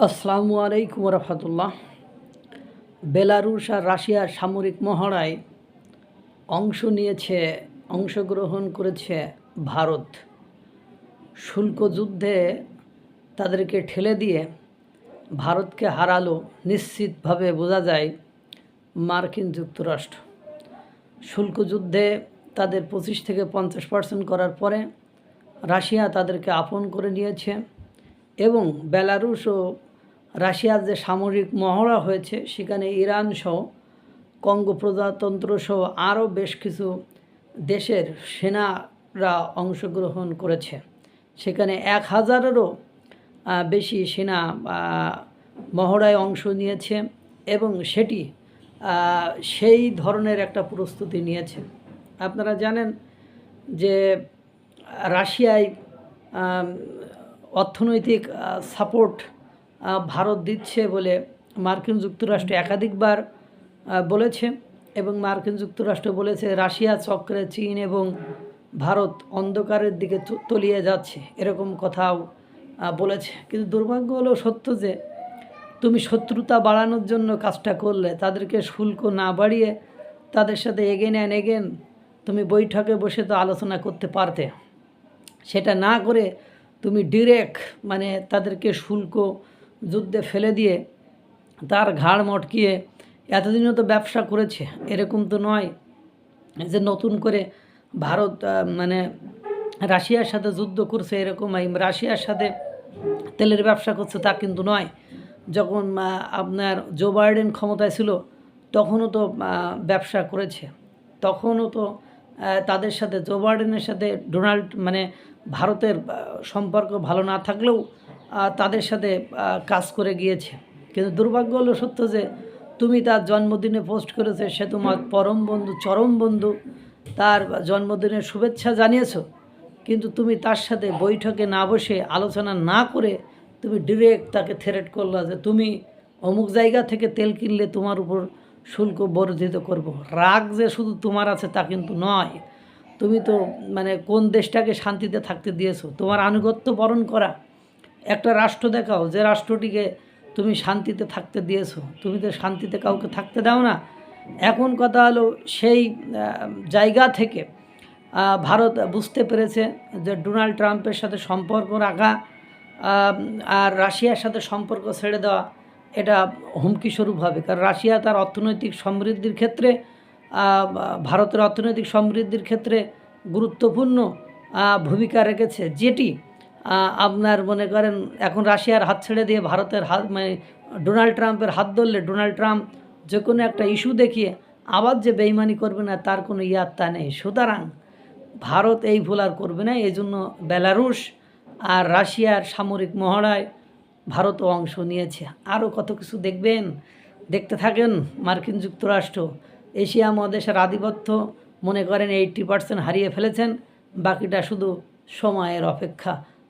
আসসালামু আলাইকুম রহমতুল্লাহ। বেলারুশ আর রাশিয়ার সামরিক মহড়ায় অংশ নিয়েছে, অংশগ্রহণ করেছে ভারত। শুল্ক যুদ্ধে তাদেরকে ঠেলে দিয়ে ভারতকে হারালো। নিশ্চিতভাবে বোঝা যায় মার্কিন যুক্তরাষ্ট্র। শুল্ক যুদ্ধে তাদের পঁচিশ থেকে পঞ্চাশ পার্সেন্ট করার পরে রাশিয়া তাদেরকে আপন করে নিয়েছে এবং বেলারুশ ও রাশিয়ার যে সামরিক মহড়া হয়েছে, সেখানে ইরান সহ কঙ্গো প্রজাতন্ত্র সহ আরও বেশ কিছু দেশের সেনারা অংশগ্রহণ করেছে। সেখানে এক হাজারেরও বেশি সেনা মহড়ায় অংশ নিয়েছে এবং সেটি সেই ধরনের একটা প্রস্তুতি নিয়েছে। আপনারা জানেন যে রাশিয়ায় অর্থনৈতিক সাপোর্ট ভারত দিচ্ছে বলে মার্কিন যুক্তরাষ্ট্র একাধিকবার বলেছে এবং মার্কিন যুক্তরাষ্ট্র বলেছে রাশিয়া চক্রে চীন এবং ভারত অন্ধকারের দিকে তলিয়ে যাচ্ছে, এরকম কথাও বলেছে। কিন্তু দুর্ভাগ্য হলো সত্য যে, তুমি শত্রুতা বাড়ানোর জন্য কাজটা করলে, তাদেরকে শুল্ক না বাড়িয়ে তাদের সাথে এগেন অ্যান্ড এগেন, তুমি বৈঠকে বসে তো আলোচনা করতে পারতে। সেটা না করে তুমি ডিরেক্ট মানে তাদেরকে শুল্ক যুদ্ধে ফেলে দিয়ে তার ঘাড় মটকিয়ে এতদিনও তো ব্যবসা করেছে। এরকম তো নয় যে নতুন করে ভারত মানে রাশিয়ার সাথে যুদ্ধ করছে এরকম রাশিয়ার সাথে তেলের ব্যবসা করছে তা কিন্তু নয়। যখন আপনার জো বাইডেন ক্ষমতায় ছিল, তখনও তো ব্যবসা করেছে। তখনও তো তাদের সাথে, জো বাইডেনের সাথে ডোনাল্ড মানে ভারতের সম্পর্ক ভালো না থাকলেও তাদের সাথে কাজ করে গিয়েছে। কিন্তু দুর্ভাগ্য হলো সত্য যে, তুমি তার জন্মদিনে পোস্ট করেছে, সে তোমার পরম বন্ধু, চরম বন্ধু, তার জন্মদিনের শুভেচ্ছা জানিয়েছো। কিন্তু তুমি তার সাথে বৈঠকে না বসে আলোচনা না করে তুমি ডিরেক্ট তাকে থ্রেট করল যে, তুমি অমুক জায়গা থেকে তেল কিনলে তোমার উপর শুল্ক বর্ধিত করব। রাগ যে শুধু তোমার আছে তা কিন্তু নয়। তুমি তো মানে কোন দেশটাকে শান্তিতে থাকতে দিয়েছ? তোমার আনুগত্য বরণ করা একটা রাষ্ট্র দেখাও, যে রাষ্ট্রটিকে তুমি শান্তিতে থাকতে দিয়েছ। তুমি তো শান্তিতে কাউকে থাকতে দাও না। এখন কথা হলো সেই জায়গা থেকে ভারত বুঝতে পেরেছে যে ডোনাল্ড ট্রাম্পের সাথে সম্পর্ক রাখা আর রাশিয়ার সাথে সম্পর্ক ছেড়ে দেওয়া, এটা হুমকি স্বরূপ হবে। কারণ রাশিয়া তার অর্থনৈতিক সমৃদ্ধির ক্ষেত্রে ভারতের অর্থনৈতিক সমৃদ্ধির ক্ষেত্রে গুরুত্বপূর্ণ ভূমিকা রেখেছে। যেটি আপনার মনে করেন এখন রাশিয়ার হাত ছেড়ে দিয়ে ভারতের হাত মানে ডোনাল্ড ট্রাম্পের হাত ধরলে ডোনাল্ড ট্রাম্প যে কোনো একটা ইস্যু দেখিয়ে আবার যে বেইমানি করবে না, তার কোনো ইয়াত্তা নেই। সুতরাং ভারত এই ভুল আর করবে না। এই জন্য বেলারুশ আর রাশিয়ার সামরিক মহড়ায় ভারতও অংশ নিয়েছে। আরও কত কিছু দেখবেন? দেখতে থাকেন মার্কিন যুক্তরাষ্ট্র। এশিয়া মহাদেশের আধিপত্য মনে করেন এইট্টি পার্সেন্ট হারিয়ে ফেলেছেন, বাকিটা শুধু সময়ের অপেক্ষা।